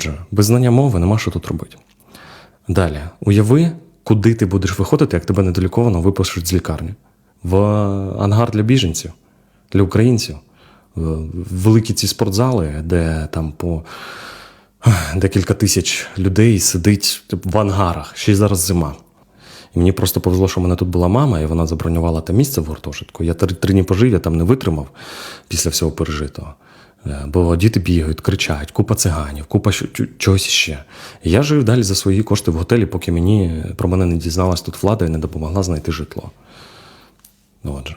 Отже, без знання мови нема що тут робити. Далі, уяви, куди ти будеш виходити, як тебе недоліковано випишуть з лікарні. В ангар для біженців, для українців. В великі ці спортзали, де там по декілька тисяч людей сидить в ангарах, ще й зараз зима. І мені просто повезло, що в мене тут була мама, і вона забронювала там місце в гуртожитку. Я три дні пожив, я там не витримав після всього пережитого. Е, Бо діти бігають, кричать, купа циганів, купа чогось ще. Я жив далі за свої кошти в готелі, поки мені про мене не дізналась тут влада і не допомогла знайти житло. Ну, Отже.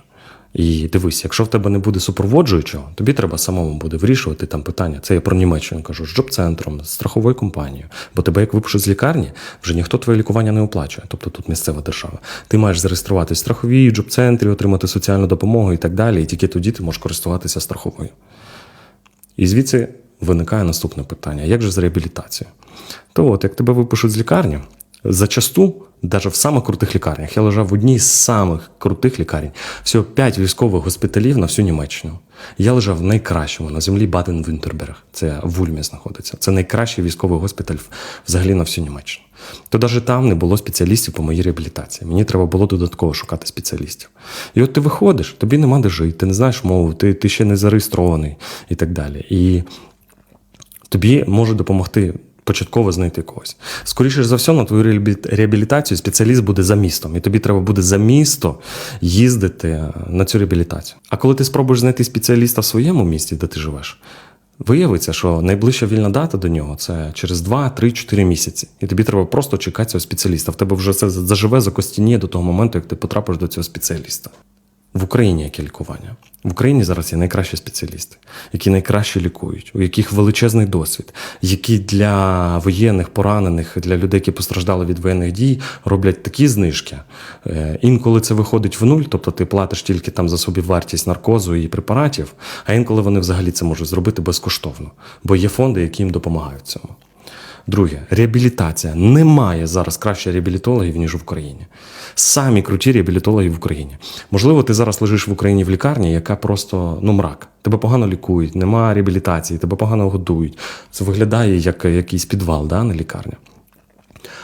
І дивись, якщо в тебе не буде супроводжуючого, тобі треба самому буде вирішувати там питання. Це я про Німеччину кажу, з джоб-центром, з страховою компанією. Бо тебе, як випишуть з лікарні, вже ніхто твоє лікування не оплачує, тобто тут місцева держава. Ти маєш зареєструватися в страховій, джоб-центрі, отримати соціальну допомогу і так далі. І тільки тоді ти можеш користуватися страховою. І звідси виникає наступне питання: як же з реабілітацією? То от, як тебе випишуть з лікарні, зачасту, навіть в самих крутих лікарнях, я лежав в одній з самих крутих лікарень, всього 5 військових госпіталів на всю Німеччину. Я лежав в найкращому на землі Баден-Вюнтерберг. Це в Ульмі знаходиться. Це найкращий військовий госпіталь взагалі на всю Німеччину. То навіть там не було спеціалістів по моїй реабілітації. Мені треба було додатково шукати спеціалістів. І от ти виходиш, тобі нема де жити, ти не знаєш мову, ти, ти ще не зареєстрований і так далі. І тобі може допомогти початково знайти когось. Скоріше за все, на твою реабілітацію спеціаліст буде за містом, і тобі треба буде за місто їздити на цю реабілітацію. А коли ти спробуєш знайти спеціаліста в своєму місті, де ти живеш, виявиться, що найближча вільна дата до нього це через 2, 3, 4 місяці. І тобі треба просто чекати цього спеціаліста. В тебе вже це заживе закостініє до того моменту, як ти потрапиш до цього спеціаліста. В Україні яке лікування? В Україні зараз є найкращі спеціалісти, які найкраще лікують, у яких величезний досвід, які для воєнних, поранених, для людей, які постраждали від воєнних дій, роблять такі знижки. Е, Інколи це виходить в нуль, тобто ти платиш тільки там за собі вартість наркозу і препаратів, а інколи вони взагалі це можуть зробити безкоштовно, бо є фонди, які їм допомагають цьому. Друге, реабілітація. Немає зараз краще реабілітологів, ніж в Україні. Самі круті реабілітологи в Україні. Можливо, ти зараз лежиш в Україні в лікарні, яка просто ну мрак. Тебе погано лікують, нема реабілітації, тебе погано годують. Це виглядає як якийсь підвал, да, не лікарня.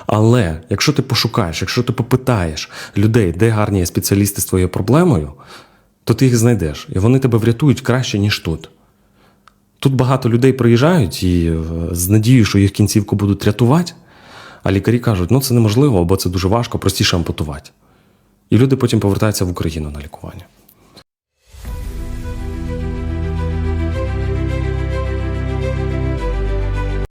Але якщо ти пошукаєш, якщо ти попитаєш людей, де гарні спеціалісти з твоєю проблемою, то ти їх знайдеш, і вони тебе врятують краще, ніж тут. Тут багато людей приїжджають і е, з надією, що їх кінцівку будуть рятувати, а лікарі кажуть, ну це неможливо, або це дуже важко, простіше ампутувати. І люди потім повертаються в Україну на лікування.